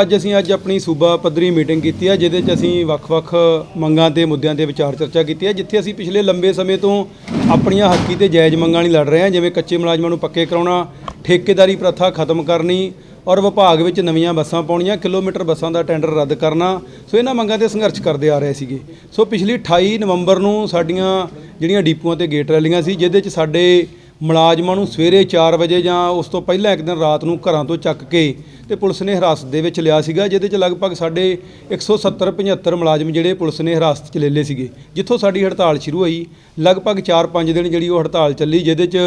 ਅੱਜ ਅਸੀਂ ਅੱਜ ਆਪਣੀ ਸੂਬਾ ਪੱਧਰੀ ਮੀਟਿੰਗ ਕੀਤੀ ਹੈ ਜਿਹਦੇ 'ਚ ਅਸੀਂ ਵੱਖ-ਵੱਖ ਮੰਗਾਂ ਤੇ ਮੁੱਦਿਆਂ ਤੇ ਵਿਚਾਰ ਚਰਚਾ ਕੀਤੀ ਹੈ ਜਿੱਥੇ ਅਸੀਂ ਪਿਛਲੇ ਲੰਬੇ ਸਮੇਂ ਤੋਂ ਆਪਣੀਆਂ ਹੱਕੀ ਤੇ ਜਾਇਜ਼ ਮੰਗਾਂ ਲਈ ਲੜ ਰਹੇ ਹਾਂ, ਜਿਵੇਂ ਕੱਚੇ ਮੁਲਾਜ਼ਮਾਂ ਨੂੰ ਪੱਕੇ ਕਰਾਉਣਾ, ਠੇਕੇਦਾਰੀ ਪ੍ਰਥਾ ਖਤਮ ਕਰਨੀ ਔਰ ਵਿਭਾਗ ਵਿੱਚ ਨਵੀਆਂ ਬੱਸਾਂ ਪਾਉਣੀਆਂ, ਕਿਲੋਮੀਟਰ ਬੱਸਾਂ ਦਾ ਟੈਂਡਰ ਰੱਦ ਕਰਨਾ। ਸੋ ਇਹਨਾਂ ਮੰਗਾਂ ਤੇ ਸੰਘਰਸ਼ ਕਰਦੇ ਆ ਰਹੇ ਸੀਗੇ। ਸੋ ਪਿਛਲੀ 28 ਨਵੰਬਰ ਨੂੰ ਸਾਡੀਆਂ ਜਿਹੜੀਆਂ ਡੀਪੂਆਂ ਤੇ ਗੇਟ ਰੈਲੀਆਂ ਸੀ, ਜਿਹਦੇ 'ਚ ਸਾਡੇ ਮੁਲਾਜ਼ਮਾਂ ਨੂੰ ਸਵੇਰੇ 4 ਵਜੇ ਜਾਂ ਉਸ ਤੋਂ ਪਹਿਲਾਂ ਇੱਕ ਦਿਨ ਰਾਤ ਨੂੰ ਘਰਾਂ ਤੋਂ ਚੱਕ ਕੇ ਤੇ ਪੁਲਿਸ ਨੇ ਹਿਰਾਸਤ ਦੇ ਵਿੱਚ ਲਿਆ ਸੀਗਾ, ਜਿਹਦੇ 'ਚ ਲਗਭਗ ਸਾਡੇ 170 75 ਮੁਲਾਜ਼ਮ ਜਿਹੜੇ ਪੁਲਿਸ ਨੇ ਹਿਰਾਸਤ 'ਚ ਲੈ ਲਏ ਸੀਗੇ। ਜਿੱਥੋਂ ਸਾਡੀ ਹੜਤਾਲ ਸ਼ੁਰੂ ਹੋਈ, ਲਗਭਗ 4-5 ਦਿਨ ਜਿਹੜੀ ਉਹ ਹੜਤਾਲ ਚੱਲੀ, ਜਿਹਦੇ 'ਚ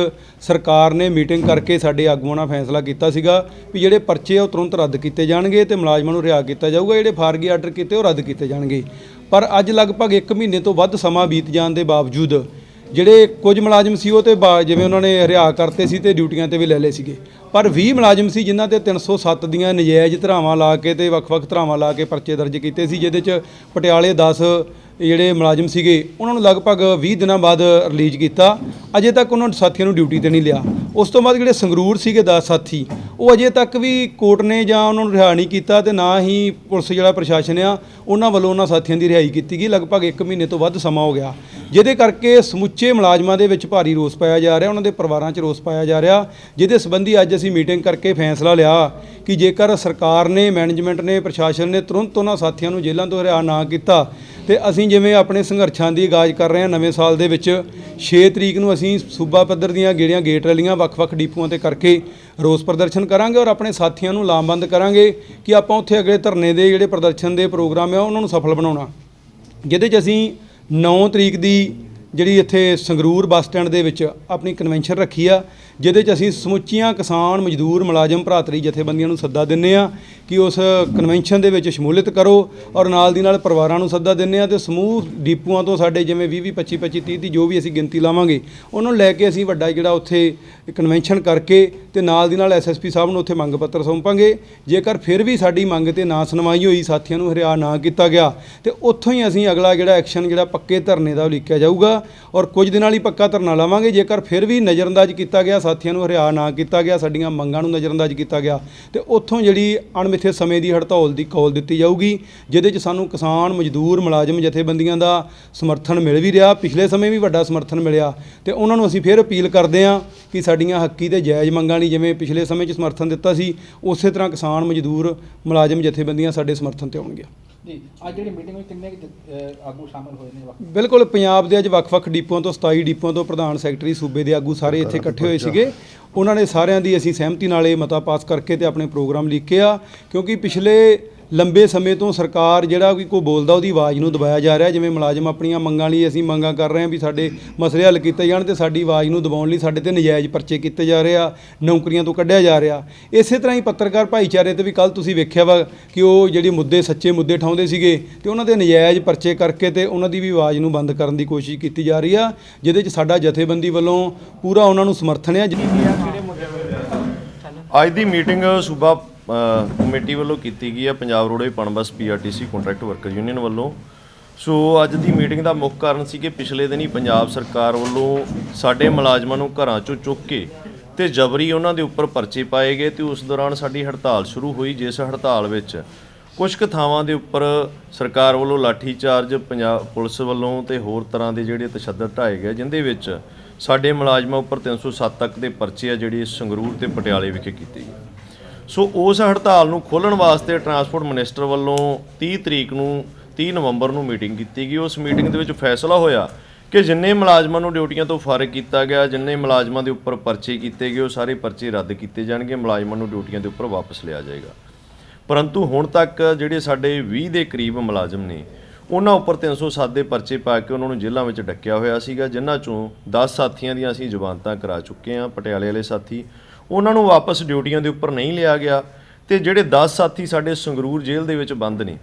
ਸਰਕਾਰ ਨੇ ਮੀਟਿੰਗ ਕਰਕੇ ਸਾਡੇ ਆਗੂਆਂ ਨਾਲ ਫੈਸਲਾ ਕੀਤਾ ਸੀਗਾ ਵੀ ਜਿਹੜੇ ਪਰਚੇ ਆ ਉਹ ਤੁਰੰਤ ਰੱਦ ਕੀਤੇ ਜਾਣਗੇ ਤੇ ਮੁਲਾਜ਼ਮਾਂ ਨੂੰ ਰਿਹਾ ਕੀਤਾ ਜਾਊਗਾ, ਜਿਹੜੇ ਫਾਰਗੀ ਆਰਡਰ ਕੀਤੇ ਉਹ ਰੱਦ ਕੀਤੇ ਜਾਣਗੇ। ਪਰ ਅੱਜ ਲਗਭਗ 1 ਮਹੀਨੇ ਤੋਂ ਵੱਧ ਸਮਾਂ ਬੀਤ ਜਾਣ ਦੇ ਬਾਵਜੂਦ ਜਿਹੜੇ ਕੁਝ ਮੁਲਾਜ਼ਮ ਸੀ ਉਹ ਤੇ ਬਾ- ਜਿਵੇਂ ਉਹਨਾਂ ਨੇ ਰਿਹਾ ਕਰਤੇ ਸੀ ਤੇ ਡਿਊਟੀਆਂ ਤੇ ਵੀ ਲੈ ਲਏ ਸੀਗੇ। ਪਰ 20 ਮੁਲਾਜ਼ਮ ਸੀ ਜਿਨ੍ਹਾਂ ਤੇ 307 ਦੀਆਂ ਨਜਾਇਜ਼ ਧਰਾਵਾਂ ਲਾ ਕੇ ਤੇ ਵੱਖ-ਵੱਖ ਧਰਾਵਾਂ ਲਾ ਕੇ ਪਰਚੇ ਦਰਜ ਕੀਤੇ ਸੀ, ਜਿਹਦੇ 'ਚ ਪਟਿਆਲੇ 10 ਜਿਹੜੇ ਮੁਲਾਜ਼ਮ ਸੀਗੇ, ਉਹਨਾਂ ਨੂੰ ਲਗਭਗ 20 ਦਿਨਾਂ ਬਾਅਦ ਰਿਲੀਜ਼ ਕੀਤਾ। ਅਜੇ ਤੱਕ ਉਹਨਾਂ ਸਾਥੀਆਂ ਨੂੰ ਡਿਊਟੀ ਤੇ ਨਹੀਂ ਲਿਆ। ਉਸ ਤੋਂ ਬਾਅਦ ਜਿਹੜੇ ਸੰਗਰੂਰ ਸੀਗੇ 10 ਸਾਥੀ, ਉਹ ਅਜੇ ਤੱਕ ਵੀ ਕੋਰਟ ਨੇ ਜਾਂ ਉਹਨਾਂ ਨੂੰ ਰਿਹਾ ਨਹੀਂ ਕੀਤਾ ਤੇ ਨਾ ਹੀ ਪੁਲਿਸ ਜਿਹੜਾ ਪ੍ਰਸ਼ਾਸਨ ਆ, ਉਹਨਾਂ ਵੱਲੋਂ ਉਹਨਾਂ ਸਾਥੀਆਂ ਦੀ ਰਿਹਾਈ ਕੀਤੀ ਗਈ। ਲਗਭਗ 1 ਮਹੀਨੇ ਤੋਂ ਵੱਧ ਸਮਾਂ ਹੋ ਗਿਆ। ਜਿਹਦੇ ਕਰਕੇ ਸਮੁੱਚੇ ਮੁਲਾਜ਼ਮਾਂ ਦੇ ਵਿੱਚ ਭਾਰੀ ਰੋਸ ਪਾਇਆ ਜਾ ਰਿਹਾ, ਉਹਨਾਂ ਦੇ ਪਰਿਵਾਰਾਂ 'ਚ ਰੋਸ ਪਾਇਆ ਜਾ ਰਿਹਾ, ਜਿਹਦੇ ਸੰਬੰਧੀ ਅੱਜ ਅਸੀਂ ਮੀਟਿੰਗ ਕਰਕੇ ਫੈਸਲਾ ਲਿਆ ਕਿ ਜੇਕਰ ਸਰਕਾਰ ਨੇ, ਮੈਨੇਜਮੈਂਟ ਨੇ, ਪ੍ਰਸ਼ਾਸਨ ਨੇ ਤੁਰੰਤ ਉਹਨਾਂ ਸਾਥੀਆਂ ਨੂੰ ਜੇਲ੍ਹਾਂ ਤੋਂ ਰਿਹਾ ਨਾ ਕੀਤਾ, ਤੇ ਅਸੀਂ ਜਿਵੇਂ ਆਪਣੇ ਸੰਘਰਸ਼ਾਂ ਦੀ ਆਗਾਜ਼ ਕਰ ਰਹੇ ਹਾਂ ਨਵੇਂ ਸਾਲ ਦੇ ਵਿੱਚ 6 ਤਰੀਕ ਨੂੰ ਅਸੀਂ ਸੂਬਾ ਪੱਧਰ ਦੀਆਂ ਗੇੜੀਆਂ, ਗੇਟ ਰੈਲੀਆਂ ਵੱਖ-ਵੱਖ ਡੀਪੂਆਂ ਤੇ ਕਰਕੇ ਰੋਸ ਪ੍ਰਦਰਸ਼ਨ ਕਰਾਂਗੇ ਔਰ ਆਪਣੇ ਸਾਥੀਆਂ ਨੂੰ ਲਾਮਬੰਦ ਕਰਾਂਗੇ ਕਿ ਆਪਾਂ ਉੱਥੇ ਅਗਲੇ ਧਰਨੇ ਦੇ ਜਿਹੜੇ ਪ੍ਰਦਰਸ਼ਨ ਦੇ ਪ੍ਰੋਗਰਾਮ ਆ, ਉਹਨਾਂ ਨੂੰ ਸਫਲ ਬਣਾਉਣਾ। ਜਿਹਦੇ 'ਚ ਅਸੀਂ 9 ਤਰੀਕ ਦੀ ਜਿਹੜੀ ਇੱਥੇ ਸੰਗਰੂਰ ਬੱਸ ਸਟੈਂਡ ਦੇ ਵਿੱਚ ਆਪਣੀ ਕਨਵੈਨਸ਼ਨ ਰੱਖੀ ਆ, ਜਿਹਦੇ 'ਚ ਅਸੀਂ ਸਮੁੱਚੀਆਂ ਕਿਸਾਨ ਮਜ਼ਦੂਰ ਮੁਲਾਜ਼ਮ ਭਰਾਤਰੀ ਜਥੇਬੰਦੀਆਂ ਨੂੰ ਸੱਦਾ ਦਿੰਨੇ ਆ ਕਿ ਉਸ ਕਨਵੈਨਸ਼ਨ ਦੇ ਵਿੱਚ ਸ਼ਮੂਲੀਅਤ ਕਰੋ ਔਰ ਨਾਲ ਦੀ ਨਾਲ ਪਰਿਵਾਰਾਂ ਨੂੰ ਸੱਦਾ ਦਿੰਨੇ ਆ ਤੇ ਸਮੂਹ ਡੀਪੂਆਂ ਤੋਂ ਸਾਡੇ ਜਿਵੇਂ 20 20 25 25 30 ਦੀ ਜੋ ਵੀ ਅਸੀਂ ਗਿਣਤੀ ਲਾਵਾਂਗੇ, ਉਹਨਾਂ ਨੂੰ ਲੈ ਕੇ ਅਸੀਂ ਵੱਡਾ ਜਿਹੜਾ ਉੱਥੇ ਕਨਵੈਨਸ਼ਨ ਕਰਕੇ ਤੇ ਨਾਲ ਦੀ ਨਾਲ ਐਸਐਸਪੀ ਸਾਹਿਬ ਨੂੰ ਉੱਥੇ ਮੰਗ ਪੱਤਰ ਸੌਂਪਾਂਗੇ। ਜੇਕਰ ਫਿਰ ਵੀ ਸਾਡੀ ਮੰਗ ਤੇ ਨਾ ਸੁਣਵਾਈ ਹੋਈ, ਸਾਥੀਆਂ ਨੂੰ ਹਰਿਆ ਨਾ ਕੀਤਾ ਗਿਆ, ਤੇ ਉੱਥੋਂ ਹੀ ਅਸੀਂ ਅਗਲਾ ਜਿਹੜਾ ਐਕਸ਼ਨ ਜਿਹੜਾ ਪੱਕੇ ਧਰਨੇ ਦਾ ਉਲੀਕਿਆ ਜਾਊਗਾ। ਔਰ ਕੁਝ ਦਿਨਾਂ ਲਈ ਪੱਕਾ ਧਰਨਾ ਲਾਵਾਂਗੇ। ਜੇਕਰ ਫਿਰ ਵੀ ਨਜ਼ਰਅੰਦਾਜ਼ ਕੀਤਾ ਗਿਆ, ਸਾਥੀਆਂ ਨੂੰ ਹਰਿਆ ਨਾ ਕੀਤਾ ਗਿਆ, ਸਾਡੀਆਂ ਮੰਗਾਂ ਨੂੰ ਨਜ਼ਰਅੰਦਾਜ਼ ਕੀਤਾ ਗਿਆ, ਤੇ ਉੱਥੋਂ ਜਿਹੜੀ ਅਣਮਿੱਥੇ ਸਮੇਂ ਦੀ ਹੜਤਾਲ ਦੀ ਕਾਲ ਦਿੱਤੀ ਜਾਊਗੀ, ਜਿਹਦੇ 'ਚ ਸਾਨੂੰ ਕਿਸਾਨ ਮਜ਼ਦੂਰ ਮੁਲਾਜ਼ਮ ਜਥੇਬੰਦੀਆਂ ਦਾ ਸਮਰਥਨ ਮਿਲ ਵੀ ਰਿਹਾ। ਪਿਛਲੇ ਸਮੇਂ ਵੀ ਵੱਡਾ ਸਮਰਥਨ ਮਿਲਿਆ ਤੇ ਉਹਨਾਂ ਨੂੰ ਅਸੀਂ ਫਿਰ ਅਪੀਲ ਕਰਦੇ ਹਾਂ ਕਿ ਸਾਡੀਆਂ ਹੱਕੀ ਤੇ ਜਾਇਜ਼ ਮੰਗਾਂ ਲਈ ਜਿਵੇਂ ਪਿਛਲੇ ਸਮੇਂ 'ਚ ਸਮਰਥਨ ਦਿੱਤਾ ਸੀ, ਉਸੇ ਤਰ੍ਹਾਂ ਕਿਸਾਨ ਮਜ਼ਦੂਰ ਮੁਲਾਜ਼ਮ ਜਥੇਬੰਦੀਆਂ ਸਾਡੇ ਸਮਰਥਨ ਤੇ ਆਉਣਗੀਆਂ। ਜੀ ਅੱਜ ਜਿਹੜੀ ਮੀਟਿੰਗ ਵਿੱਚ ਕਿੰਨੇ ਕੁ ਜ- ਅਹ ਆਗੂ ਸ਼ਾਮਲ ਹੋਏ ਨੇ ਵਕਤ? ਬਿਲਕੁਲ ਪੰਜਾਬ ਦੇ ਅੱਜ ਵੱਖ-ਵੱਖ ਡਿਪੂਆਂ ਤੋਂ 27 ਡਿਪੂਆਂ ਤੋਂ ਪ੍ਰਧਾਨ ਸੈਕਟਰੀ ਸੂਬੇ ਦੇ ਆਗੂ ਸਾਰੇ ਇੱਥੇ ਇਕੱਠੇ ਹੋਏ ਸੀਗੇ। ਉਹਨਾਂ ਨੇ ਸਾਰਿਆਂ ਦੀ ਅਸੀਂ ਸਹਿਮਤੀ ਨਾਲ ਇਹ ਮਤਾ ਪਾਸ ਕਰਕੇ ਤੇ ਆਪਣੇ ਪ੍ਰੋਗਰਾਮ ਲਿਖੇ ਆ ਕਿਉਂਕਿ ਪਿਛਲੇ ਲੰਬੇ ਸਮੇਂ ਤੋਂ ਸਰਕਾਰ ਜਿਹੜਾ ਵੀ ਕੋਈ ਬੋਲਦਾ ਉਹਦੀ ਆਵਾਜ਼ ਨੂੰ ਦਬਾਇਆ ਜਾ ਰਿਹਾ, ਜਿਵੇਂ ਮੁਲਾਜ਼ਮ ਆਪਣੀਆਂ ਮੰਗਾਂ ਲਈ ਅਸੀਂ ਮੰਗਾਂ ਕਰ ਰਹੇ ਹਾਂ ਵੀ ਸਾਡੇ ਮਸਲੇ ਹੱਲ ਕੀਤੇ ਜਾਣ ਤੇ ਸਾਡੀ ਆਵਾਜ਼ ਨੂੰ ਦਬਾਉਣ ਲਈ ਸਾਡੇ ਤੇ ਨਜਾਇਜ਼ ਪਰਚੇ ਕੀਤੇ ਜਾ ਰਹੇ ਆ, ਨੌਕਰੀਆਂ ਤੋਂ ਕੱਢਿਆ ਜਾ ਰਿਹਾ। ਇਸੇ ਤਰ੍ਹਾਂ ਹੀ ਪੱਤਰਕਾਰ ਭਾਈਚਾਰੇ ਤੇ ਵੀ ਕੱਲ ਤੁਸੀਂ ਵੇਖਿਆ ਵਾ ਕਿ ਉਹ ਜਿਹੜੇ ਮੁੱਦੇ, ਸੱਚੇ ਮੁੱਦੇ ਠਾਉਂਦੇ ਸੀਗੇ ਤੇ ਉਹਨਾਂ ਦੇ ਨਜਾਇਜ਼ ਪਰਚੇ ਕਰਕੇ ਤੇ ਉਹਨਾਂ ਦੀ ਵੀ ਆਵਾਜ਼ ਨੂੰ ਬੰਦ ਕਰਨ ਦੀ ਕੋਸ਼ਿਸ਼ ਕੀਤੀ ਜਾ ਰਹੀ ਆ, ਜਿਹਦੇ 'ਚ ਸਾਡਾ ਜਥੇਬੰਦੀ ਵੱਲੋਂ ਪੂਰਾ ਉਹਨਾਂ ਨੂੰ ਸਮਰਥਨ ਹੈ ਅੱਜ ਦੀ ਮੀਟਿੰਗ ਸੂਬਾ ਕਮੇਟੀ ਵੱਲੋਂ ਕੀਤੀ ਗਈ ਹੈ Punjab roadway Punbus PRTC contract worker union ਵੱਲੋਂ। ਸੋ ਅੱਜ ਦੀ ਮੀਟਿੰਗ ਦਾ ਮੁੱਖ ਕਾਰਨ ਸੀ ਕਿ ਪਿਛਲੇ ਦਿਨੀ ਪੰਜਾਬ ਸਰਕਾਰ ਵੱਲੋਂ ਸਾਡੇ ਮੁਲਾਜ਼ਮਾਂ ਨੂੰ ਘਰਾਂ ਚੋਂ ਚੁੱਕ ਕੇ ਤੇ ਜਬਰੀ ਉਹਨਾਂ ਦੇ ਉੱਪਰ ਪਰਚੇ ਪਾਏ ਗਏ ਤੇ ਉਸ ਦੌਰਾਨ ਸਾਡੀ ਹੜਤਾਲ ਸ਼ੁਰੂ ਹੋਈ, ਜਿਸ ਹੜਤਾਲ ਵਿੱਚ ਕੁਝ ਕੁ ਥਾਵਾਂ ਦੇ ਉੱਪਰ ਸਰਕਾਰ ਵੱਲੋਂ ਲਾਠੀ ਚਾਰਜ ਪੰਜਾਬ ਪੁਲਿਸ ਵੱਲੋਂ ਤੇ ਹੋਰ ਤਰ੍ਹਾਂ ਦੇ ਜਿਹੜੇ ਤਸ਼ੱਦਦ ਢਾਏ ਗਏ, ਜਿੰਦੇ ਵਿੱਚ ਸਾਡੇ ਮੁਲਾਜ਼ਮਾਂ ਉੱਪਰ 307 ਤੱਕ ਦੇ ਪਰਚੇ ਆ, ਜਿਹੜੇ ਸੰਗਰੂਰ ਤੇ ਪਟਿਆਲੇ ਵਿਖੇ ਕੀਤੇ ਗਈ ਸੋ ਉਸ ਹੜਤਾਲ ਨੂੰ ਖੋਲਣ ਵਾਸਤੇ ਟਰਾਂਸਪੋਰਟ ਮਿਨਿਸਟਰ ਵੱਲੋਂ 30 ਤਰੀਕ ਨੂੰ 30 ਨਵੰਬਰ ਨੂੰ ਮੀਟਿੰਗ ਕੀਤੀ ਗਈ। ਉਸ ਮੀਟਿੰਗ ਦੇ ਵਿੱਚ ਫੈਸਲਾ ਹੋਇਆ ਕਿ ਜਿੰਨੇ ਮੁਲਾਜ਼ਮਾਂ ਨੂੰ ਡਿਊਟੀਆਂ ਤੋਂ ਫਾਰਗ ਕੀਤਾ ਗਿਆ, ਜਿੰਨੇ ਮੁਲਾਜ਼ਮਾਂ ਦੇ ਉੱਪਰ ਪਰਚੇ ਕੀਤੇ ਗਏ, ਉਹ ਸਾਰੇ ਪਰਚੇ ਰੱਦ ਕੀਤੇ ਜਾਣਗੇ, ਮੁਲਾਜ਼ਮਾਂ ਨੂੰ ਡਿਊਟੀਆਂ ਦੇ ਉੱਪਰ ਵਾਪਸ ਲਿਆ ਜਾਏਗਾ। ਪਰੰਤੂ ਹੁਣ ਤੱਕ ਜਿਹੜੇ ਸਾਡੇ 20 ਦੇ ਕਰੀਬ ਮੁਲਾਜ਼ਮ ਨੇ, ਉਹਨਾਂ ਉੱਪਰ 307 ਦੇ ਪਰਚੇ ਪਾ ਕੇ ਉਹਨਾਂ ਨੂੰ ਜੇਲ੍ਹਾਂ ਵਿੱਚ ਡੱਕਿਆ ਹੋਇਆ ਸੀਗਾ, ਜਿਨ੍ਹਾਂ ਚੋਂ 10 ਸਾਥੀਆਂ ਦੀਆਂ ਅਸੀਂ ਜ਼ਮਾਨਤਾਂ ਕਰਾ ਚੁੱਕੇ ਹਾਂ, ਪਟਿਆਲੇ ਵਾਲੇ ਸਾਥੀ ਉਹਨਾਂ ਨੂੰ ਵਾਪਸ ਡਿਊਟੀਆਂ ਦੇ ਉੱਪਰ ਨਹੀਂ ਲਿਆ ਗਿਆ ਤੇ ਜਿਹੜੇ 10 ਸਾਥੀ ਸਾਡੇ ਸੰਗਰੂਰ ਜੇਲ੍ਹ ਦੇ ਵਿੱਚ ਬੰਦ ਨੇ,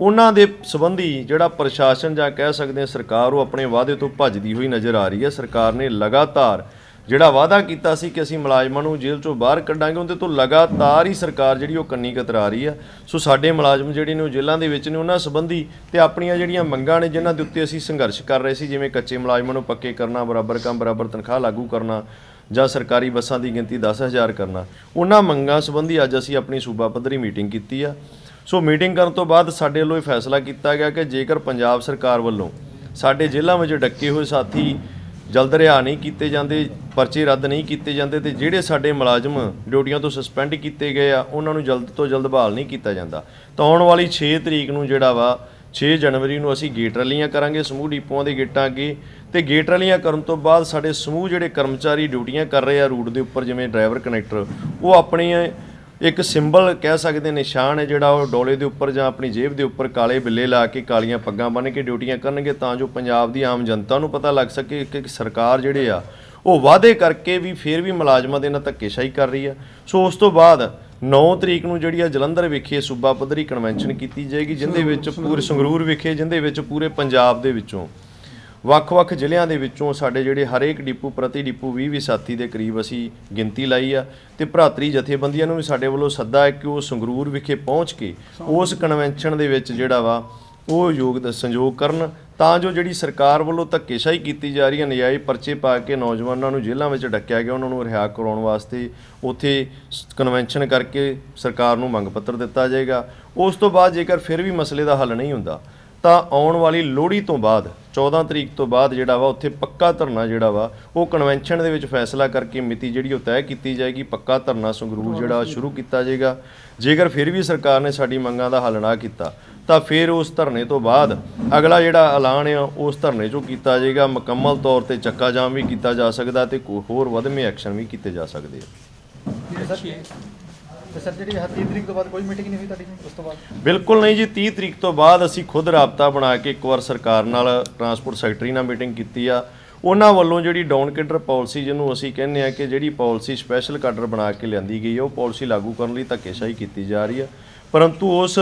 ਉਹਨਾਂ ਦੇ ਸੰਬੰਧੀ ਜਿਹੜਾ ਪ੍ਰਸ਼ਾਸਨ ਜਾਂ ਕਹਿ ਸਕਦੇ ਹਾਂ ਸਰਕਾਰ, ਉਹ ਆਪਣੇ ਵਾਅਦੇ ਤੋਂ ਭੱਜਦੀ ਹੋਈ ਨਜ਼ਰ ਆ ਰਹੀ ਹੈ। ਸਰਕਾਰ ਨੇ ਲਗਾਤਾਰ ਜਿਹੜਾ ਵਾਅਦਾ ਕੀਤਾ ਸੀ ਕਿ ਅਸੀਂ ਮੁਲਾਜ਼ਮਾਂ ਨੂੰ ਜੇਲ੍ਹ ਚੋਂ ਬਾਹਰ ਕੱਢਾਂਗੇ, ਉਹਦੇ ਤੋਂ ਲਗਾਤਾਰ ਹੀ ਸਰਕਾਰ ਜਿਹੜੀ ਉਹ ਕੰਨੀ ਕਤਰਾ ਰਹੀ ਆ ਸੋ ਸਾਡੇ ਮੁਲਾਜ਼ਮ ਜਿਹੜੇ ਨੇ ਉਹ ਜੇਲ੍ਹਾਂ ਦੇ ਵਿੱਚ ਨੇ, ਉਹਨਾਂ ਸੰਬੰਧੀ ਤੇ ਆਪਣੀਆਂ ਜਿਹੜੀਆਂ ਮੰਗਾਂ ਨੇ, ਜਿਨ੍ਹਾਂ ਦੇ ਉੱਤੇ ਅਸੀਂ ਸੰਘਰਸ਼ ਕਰ ਰਹੇ ਸੀ, ਜਿਵੇਂ ਕੱਚੇ ਮੁਲਾਜ਼ਮਾਂ ਨੂੰ ਪੱਕੇ ਕਰਨਾ, ਬਰਾਬਰ ਕੰਮ, ਬਰਾਬਰ ਤਨਖਾਹ ਲਾਗੂ ਕਰਨਾ ਜਾਂ ਸਰਕਾਰੀ ਬੱਸਾਂ ਦੀ ਗਿਣਤੀ 10000 ਕਰਨਾ। ਉਹਨਾਂ ਮੰਗਾਂ ਸੰਬੰਧੀ ਅੱਜ ਅਸੀਂ ਆਪਣੀ ਸੂਬਾ ਪੱਧਰੀ ਮੀਟਿੰਗ ਕੀਤੀ ਆ। ਸੋ ਮੀਟਿੰਗ ਕਰਨ ਤੋਂ ਬਾਅਦ ਸਾਡੇ ਵੱਲੋਂ ਇਹ ਫੈਸਲਾ ਕੀਤਾ ਗਿਆ ਕਿ ਜੇਕਰ ਪੰਜਾਬ ਸਰਕਾਰ ਵੱਲੋਂ ਸਾਡੇ ਜੇਲ੍ਹਾਂ ਵਿੱਚ ਡੱਕੇ ਹੋਏ ਸਾਥੀ ਜਲਦ ਰਿਹਾ ਨਹੀਂ ਕੀਤੇ ਜਾਂਦੇ, ਪਰਚੇ ਰੱਦ ਨਹੀਂ ਕੀਤੇ ਜਾਂਦੇ ਤੇ ਜਿਹੜੇ ਸਾਡੇ ਮੁਲਾਜ਼ਮ ਡਿਊਟੀਆਂ ਤੋਂ ਸਸਪੈਂਡ ਕੀਤੇ ਗਏ ਆ, ਉਹਨਾਂ ਨੂੰ ਜਲਦ ਤੋਂ ਜਲਦ ਬਹਾਲ ਨਹੀਂ ਕੀਤਾ ਜਾਂਦਾ। ਤਾਂ ਆਉਣ ਵਾਲੀ 6 ਤਰੀਕ ਨੂੰ ਜਿਹੜਾ ਵਾ 6 ਜਨਵਰੀ ਨੂੰ ਅਸੀਂ ਗੇਟ ਰੈਲੀਆਂ ਕਰਾਂਗੇ, ਸਮੂਹ ਡੀਪੂਆਂ ਦੇ ਗੇਟਾਂ ਅੱਗੇ ਤੇ ਗੇਟ ਰੈਲੀਆਂ ਕਰਨ ਤੋਂ ਬਾਅਦ ਸਾਡੇ ਸਮੂਹ ਜਿਹੜੇ ਕਰਮਚਾਰੀ ਡਿਊਟੀਆਂ ਕਰ ਰਹੇ ਆ ਰੂਟ ਦੇ ਉੱਪਰ ਜਿਵੇਂ ਡਰਾਈਵਰ ਕਨੈਕਟਰ ਉਹ ਆਪਣੀ ਇੱਕ ਸਿੰਬਲ ਕਹਿ ਸਕਦੇ ਨਿਸ਼ਾਨ ਹੈ ਜਿਹੜਾ ਉਹ ਡੋਲੇ ਦੇ ਉੱਪਰ ਜਾਂ ਆਪਣੀ ਜੇਬ ਦੇ ਉੱਪਰ ਕਾਲੇ ਬਿੱਲੇ ਲਾ ਕੇ ਕਾਲੀਆਂ ਪੱਗਾਂ ਬੰਨ੍ਹ ਕੇ ਡਿਊਟੀਆਂ ਕਰਨਗੇ ਤਾਂ ਜੋ ਪੰਜਾਬ ਦੀ ਆਮ ਜਨਤਾ ਨੂੰ ਪਤਾ ਲੱਗ ਸਕੇ ਕਿ ਸਰਕਾਰ ਜਿਹੜੇ ਆ ਉਹ ਵਾਅਦੇ ਕਰਕੇ ਵੀ ਫਿਰ ਵੀ ਮੁਲਾਜ਼ਮਾਂ ਦੇ ਨਾਲ ਧੱਕੇਸ਼ਾਹੀ ਕਰ ਰਹੀ ਆ ਸੋ ਉਸ ਤੋਂ ਬਾਅਦ 9 ਤਰੀਕ ਨੂੰ ਜਿਹੜੀ ਆ ਜਲੰਧਰ ਵਿਖੇ ਸੂਬਾ ਪੱਧਰੀ ਕਨਵੈਨਸ਼ਨ ਕੀਤੀ ਜਾਏਗੀ ਜਿੰਦੇ ਵਿੱਚ ਪੂਰੇ ਸੰਗਰੂਰ ਵਿਖੇ ਜਿੰਦੇ ਵਿੱਚ ਪੂਰੇ ਪੰਜਾਬ ਦੇ ਵਿੱਚੋਂ ਵੱਖ-ਵੱਖ ਜ਼ਿਲ੍ਹਿਆਂ ਦੇ ਵਿੱਚੋਂ ਸਾਡੇ ਜਿਹੜੇ ਹਰੇਕ ਡਿਪੂ ਪ੍ਰਤੀ ਡਿਪੂ 20-20 ਸਾਥੀ ਦੇ ਕਰੀਬ ਅਸੀਂ ਗਿਣਤੀ ਲਾਈ ਆ ਤੇ ਭਰਾਤਰੀ ਜਥੇਬੰਦੀਆਂ ਨੂੰ ਵੀ ਸਾਡੇ ਵੱਲੋਂ ਸੱਦਾ ਹੈ ਕਿ ਉਹ ਸੰਗਰੂਰ ਵਿਖੇ ਪਹੁੰਚ ਕੇ ਉਸ ਕਨਵੈਨਸ਼ਨ ਦੇ ਵਿੱਚ ਜਿਹੜਾ ਵਾ ਉਹ ਯੋਗ ਦਾ, ਸੰਯੋਗ ਕਰਨ ਤਾਂ ਜੋ ਜਿਹੜੀ ਸਰਕਾਰ ਵੱਲੋਂ ਧੱਕੇਸ਼ਾਹੀ ਕੀਤੀ ਜਾ ਰਹੀ ਹੈ, ਨਜਾਇਜ਼ ਪਰਚੇ ਪਾ ਕੇ ਨੌਜਵਾਨਾਂ ਨੂੰ ਜੇਲ੍ਹਾਂ ਵਿੱਚ ਡੱਕਿਆ ਗਿਆ, ਉਹਨਾਂ ਨੂੰ ਰਿਹਾ ਕਰਾਉਣ ਵਾਸਤੇ ਉੱਥੇ ਕਨਵੈਨਸ਼ਨ ਕਰਕੇ ਸਰਕਾਰ ਨੂੰ ਮੰਗ ਪੱਤਰ ਦਿੱਤਾ ਜਾਏਗਾ। ਉਸ ਤੋਂ ਬਾਅਦ ਜੇਕਰ ਫਿਰ ਵੀ ਮਸਲੇ ਦਾ ਹੱਲ ਨਹੀਂ ਹੁੰਦਾ ਤਾਂ ਆਉਣ ਵਾਲੀ ਲੋਹੜੀ ਤੋਂ ਬਾਅਦ 14 ਤਰੀਕ ਤੋਂ ਬਾਅਦ ਜਿਹੜਾ ਵਾ, ਉੱਥੇ ਪੱਕਾ ਧਰਨਾ ਜਿਹੜਾ ਵਾ, ਉਹ ਕਨਵੈਨਸ਼ਨ ਦੇ ਵਿੱਚ ਫੈਸਲਾ ਕਰਕੇ ਮਿਤੀ ਜਿਹੜੀ ਉਹ ਤੈਅ ਕੀਤੀ ਜਾਏਗੀ, ਪੱਕਾ ਧਰਨਾ ਸੰਗਰੂਰ ਜਿਹੜਾ ਸ਼ੁਰੂ ਕੀਤਾ ਜਾਏਗਾ। ਜੇਕਰ ਫਿਰ ਵੀ ਸਰਕਾਰ ਨੇ ਸਾਡੀ ਮੰਗਾਂ ਦਾ ਹੱਲ ਨਾ ਕੀਤਾ, ਤਾਂ ਫਿਰ ਉਸ ਧਰਨੇ ਤੋਂ ਬਾਅਦ ਅਗਲਾ ਜਿਹੜਾ ਐਲਾਨ ਆ, ਉਸ ਧਰਨੇ 'ਚੋਂ ਕੀਤਾ ਜਾਏਗਾ। ਮੁਕੰਮਲ ਤੌਰ ਤੇ ਚੱਕਾ ਜਾਮ ਵੀ ਕੀਤਾ ਜਾ ਸਕਦਾ ਤੇ ਕੋ- ਹੋਰ ਵਧਵੇਂ ਐਕਸ਼ਨ ਵੀ ਕੀਤੇ ਜਾ ਸਕਦੇ ਆ। ਤੇ ਸਰ, ਜਿਹੜੀ 30 ਤਰੀਕ ਤੋਂ ਬਾਅਦ ਕੋਈ ਮੀਟਿੰਗ ਨਹੀਂ ਹੋਈ ਤੁਹਾਡੀ ਉਸ ਤੋਂ ਬਾਅਦ? ਬਿਲਕੁਲ ਨਹੀਂ ਜੀ 30 ਤਰੀਕ ਤੋਂ ਬਾਅਦ ਅਸੀਂ ਖੁਦ ਰਾਬਤਾ ਬਣਾ ਕੇ ਇੱਕ ਵਾਰ ਸਰਕਾਰ ਨਾਲ ਟਰਾਂਸਪੋਰਟ ਸੈਕਟਰੀ ਨਾਲ ਮੀਟਿੰਗ ਕੀਤੀ ਆ। ਉਹਨਾਂ ਵੱਲੋਂ ਜਿਹੜੀ ਡਾਊਨ ਕਿਡਰ ਪਾਲਿਸੀ, ਜਿਹਨੂੰ ਅਸੀਂ ਕਹਿੰਦੇ ਆ ਕਿ ਜਿਹੜੀ ਪਾਲਿਸੀ ਸਪੈਸ਼ਲ ਕਾਡਰ ਬਣਾ ਕੇ ਲਿਆਂਦੀ ਗਈ ਹੈ ਉਹ ਪਾਲਿਸੀ ਲਾਗੂ ਕਰਨ ਲਈ ਧੱਕੇਸ਼ਾਹੀ ਕੀਤੀ ਜਾ ਰਹੀ ਹੈ ਪਰੰਤੂ ਉਸ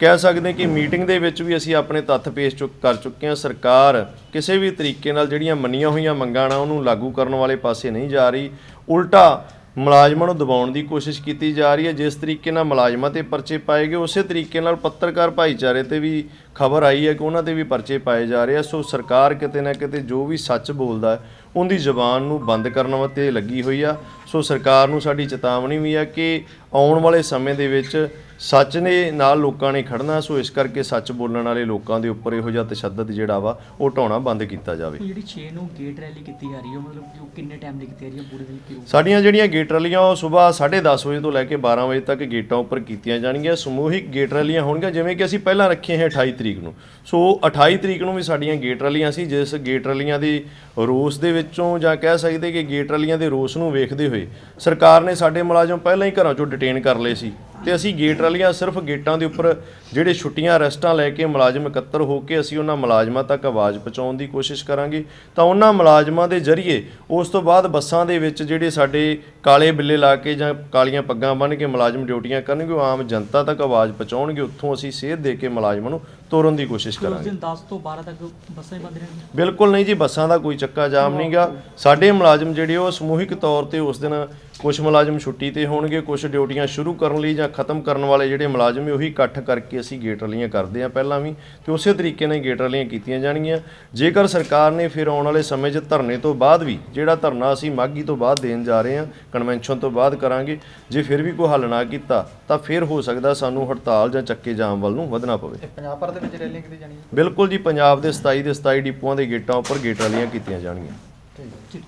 ਕਹਿ ਸਕਦੇ ਕਿ ਮੀਟਿੰਗ ਦੇ ਵਿੱਚ ਵੀ ਅਸੀਂ ਆਪਣੇ ਤੱਥ ਪੇਸ਼ ਚੁੱਕ, ਕਰ ਚੁੱਕੇ ਹਾਂ। ਸਰਕਾਰ ਕਿਸੇ ਵੀ ਤਰੀਕੇ ਨਾਲ ਜਿਹੜੀਆਂ ਮੰਨੀਆਂ ਹੋਈਆਂ ਮੰਗਾਂ ਨਾ ਉਹਨੂੰ ਲਾਗੂ ਕਰਨ ਵਾਲੇ ਪਾਸੇ ਨਹੀਂ ਜਾ ਰਹੀ। ਉਲਟਾ ਮੁਲਾਜ਼ਮਾਂ ਨੂੰ ਦਬਾਉਣ ਦੀ ਕੋਸ਼ਿਸ਼ ਕੀਤੀ ਜਾ ਰਹੀ ਹੈ। ਜਿਸ ਤਰੀਕੇ ਨਾਲ ਮੁਲਾਜ਼ਮਾਂ ਤੇ ਪਰਚੇ ਪਾਏ ਗਏ, ਉਸੇ ਤਰੀਕੇ ਨਾਲ ਪੱਤਰਕਾਰ ਭਾਈਚਾਰੇ ਤੇ ਵੀ ਖਬਰ ਆਈ ਹੈ ਕਿ ਉਹਨਾਂ ਤੇ ਵੀ ਪਰਚੇ ਪਾਏ ਜਾ ਰਹੇ ਆ। ਸੋ ਸਰਕਾਰ ਕਿਤੇ ਨਾ ਕਿਤੇ ਜੋ ਵੀ ਸੱਚ ਬੋਲਦਾ ਉਹਦੀ ਜ਼ੁਬਾਨ ਨੂੰ ਬੰਦ ਕਰਨ ਵਾਸਤੇ ਲੱਗੀ ਹੋਈ ਆ। ਸੋ ਸਰਕਾਰ ਨੂੰ ਸਾਡੀ ਚੇਤਾਵਨੀ ਵੀ ਆ ਕਿ ਆਉਣ ਵਾਲੇ ਸਮੇਂ ਦੇ ਵਿੱਚ ਸੱਚ ਨੇ ਨਾਲ ਲੋਕਾਂ ਨੇ ਖੜਨਾ ਸੋ ਇਸ ਕਰਕੇ ਸੱਚ ਬੋਲਣ ਵਾਲੇ ਲੋਕਾਂ ਦੇ ਉੱਪਰ ਇਹੋ ਜਿਹਾ ਤਸ਼ੱਦਦ ਜਿਹੜਾ ਵਾ ਉਹ ਢਾਉਣਾ ਬੰਦ ਕੀਤਾ ਜਾਵੇ। ਜਿਹੜੀ 6 ਨੂੰ ਗੇਟ ਰੈਲੀ ਕੀਤੀ ਜਾ ਰਹੀ ਹੈ ਮਤਲਬ ਕਿ ਉਹ ਕਿੰਨੇ ਟਾਈਮ ਲਈ ਕੀਤੀ ਜਾ ਰਹੀ ਹੈ ਪੂਰੇ ਦਿਨ ਕੀ ਹੋਊ ਸਾਡੀਆਂ ਜਿਹੜੀਆਂ ਗੇਟ ਰੈਲੀਆਂ ਉਹ ਸਵੇਰ 10:30 ਵਜੇ ਤੋਂ ਲੈ ਕੇ 12 ਵਜੇ ਤੱਕ ਗੇਟਾਂ ਉੱਪਰ ਕੀਤੀਆਂ ਜਾਣਗੀਆਂ। ਸਮੂਹਿਕ ਗੇਟ ਰੈਲੀਆਂ ਹੋਣਗੀਆਂ ਜਿਵੇਂ ਕਿ ਅਸੀਂ ਪਹਿਲਾਂ ਰੱਖੀਆਂ ਹੈ 28 ਤਰੀਕ ਨੂੰ। ਸੋ 28 ਤਰੀਕ ਨੂੰ ਵੀ ਸਾਡੀਆਂ ਗੇਟ ਰੈਲੀਆਂ ਸੀ ਜਿਸ ਗੇਟ ਰੈਲੀਆਂ ਦੀ ਰੋਸ ਦੇ ਵਿੱਚੋਂ ਜਾਂ ਕਹਿ ਸਕਦੇ ਕਿ ਗੇਟ ਰੈਲੀਆਂ ਦੇ ਰੋਸ ਨੂੰ ਵੇਖਦੇ ਹੋਏ ਸਰਕਾਰ ਨੇ ਸਾਡੇ ਮੁਲਾਜ਼ਮ ਪਹਿਲਾਂ ਹੀ ਘਰਾਂ ਚੋਂ ਡਿਟੇਨ ਕਰ ਲਏ ਸੀ। ਤੇ ਅਸੀਂ ਗੇਟ ਰੈਲੀਆਂ ਸਿਰਫ ਗੇਟਾਂ ਦੇ ਉੱਪਰ ਜਿਹੜੇ ਛੁੱਟੀਆਂ ਅਰੈਸਟਾਂ ਲੈ ਕੇ ਮੁਲਾਜ਼ਮ ਇਕੱਤਰ ਹੋ ਕੇ ਅਸੀਂ ਉਹਨਾਂ ਮੁਲਾਜ਼ਮਾਂ ਤੱਕ ਆਵਾਜ਼ ਪਹੁੰਚਾਉਣ ਦੀ ਕੋਸ਼ਿਸ਼ ਕਰਾਂਗੇ। ਤਾਂ ਉਹਨਾਂ ਮੁਲਾਜ਼ਮਾਂ ਦੇ ਜ਼ਰੀਏ ਉਸ ਤੋਂ ਬਾਅਦ ਬੱਸਾਂ ਦੇ ਵਿੱਚ ਜਿਹੜੇ ਸਾਡੇ ਕਾਲੇ ਬਿੱਲੇ ਲਾ ਕੇ ਜਾਂ ਕਾਲੀਆਂ ਪੱਗਾਂ ਬੰਨ੍ਹ ਕੇ ਮੁਲਾਜ਼ਮ ਡਿਊਟੀਆਂ ਕਰਨਗੇ ਉਹ ਆਮ ਜਨਤਾ ਤੱਕ ਆਵਾਜ਼ ਪਹੁੰਚਾਉਣਗੇ। ਉੱਥੋਂ ਅਸੀਂ ਸੇਧ ਦੇ ਕੇ ਮੁਲਾਜ਼ਮਾਂ ਨੂੰ ਤੋਰਨ ਦੀ ਕੋਸ਼ਿਸ਼ ਉਸ ਕਰਾਂਗੇ। ਦਿਨ 10 ਤੋਂ 12 ਤੱਕ ਬੱਸਾਂ ਹੀ ਬੰਦ ਰਹਿਣਗੀਆਂ? ਬਿਲਕੁਲ ਨਹੀਂ ਜੀ ਬੱਸਾਂ ਦਾ ਕੋਈ ਚੱਕਾ ਜਾਮ ਨਹੀਂਗਾ ਸਾਡੇ ਮੁਲਾਜ਼ਮ ਜਿਹੜੇ ਉਹ ਸਮੂਹਿਕ ਤੌਰ ਤੇ ਉਸ ਦਿਨ ਕੁਝ ਮੁਲਾਜ਼ਮ ਛੁੱਟੀ ਤੇ ਹੋਣਗੇ ਕੁਝ ਡਿਊਟੀਆਂ ਸ਼ੁਰੂ ਕਰਨ ਲਈ ਜਾਂ ਖਤਮ ਕਰਨ ਵਾਲੇ ਜਿਹੜੇ ਮੁਲਾਜ਼ਮ ਨੇ ਉਹੀ ਇਕੱਠ ਕਰਕੇ ਅਸੀਂ ਗੇਟ ਰਲੀਆਂ ਕਰਦੇ ਆ ਪਹਿਲਾਂ ਵੀ ਤੇ ਉਸੇ ਤਰੀਕੇ ਨਾਲ ਹੀ ਗੇਟ ਰਲੀਆਂ ਕੀਤੀਆਂ ਜਾਣਗੀਆਂ। ਜੇਕਰ ਸਰਕਾਰ ਨੇ ਫਿਰ ਆਉਣ ਵਾਲੇ ਸਮੇਂ 'ਚ ਧਰਨੇ ਤੋਂ ਬਾਅਦ ਵੀ ਜਿਹੜਾ ਧਰਨਾ ਅਸੀਂ ਮਾਘੀ ਤੋਂ ਬਾਅਦ ਦੇਣ ਜਾ ਰਹੇ ਹਾਂ ਕਨਵੈਨਸ਼ਨ ਤੋਂ ਬਾਅਦ ਕਰਾਂਗੇ ਜੇ ਫਿਰ ਵੀ ਕੋਈ ਹੱਲ ਨਾ ਕੀਤਾ ਤਾਂ ਫਿਰ ਹੋ ਸਕਦਾ ਸਾਨੂੰ ਹੜਤਾਲ ਜਾਂ ਚੱਕੇ ਜਾਮ ਵੱਲ ਨੂੰ ਵਧਣਾ ਪਵੇ। ਪੰਜਾਬ ਭਰ ਦੇ ਵਿੱਚ ਰੈਲੀਆਂ ਕੀਤੀ ਜਾਣੀਆਂ ਬਿਲਕੁਲ ਜੀ ਪੰਜਾਬ ਦੇ 27 ਦੇ 27 ਡਿਪੂਆਂ ਦੇ ਗੇਟਾਂ ਉੱਪਰ ਗੇਟ ਰਲੀਆਂ ਕੀਤੀਆਂ ਜਾਣਗੀਆਂ। ਠੀਕ ਹੈ। ਠੀਕ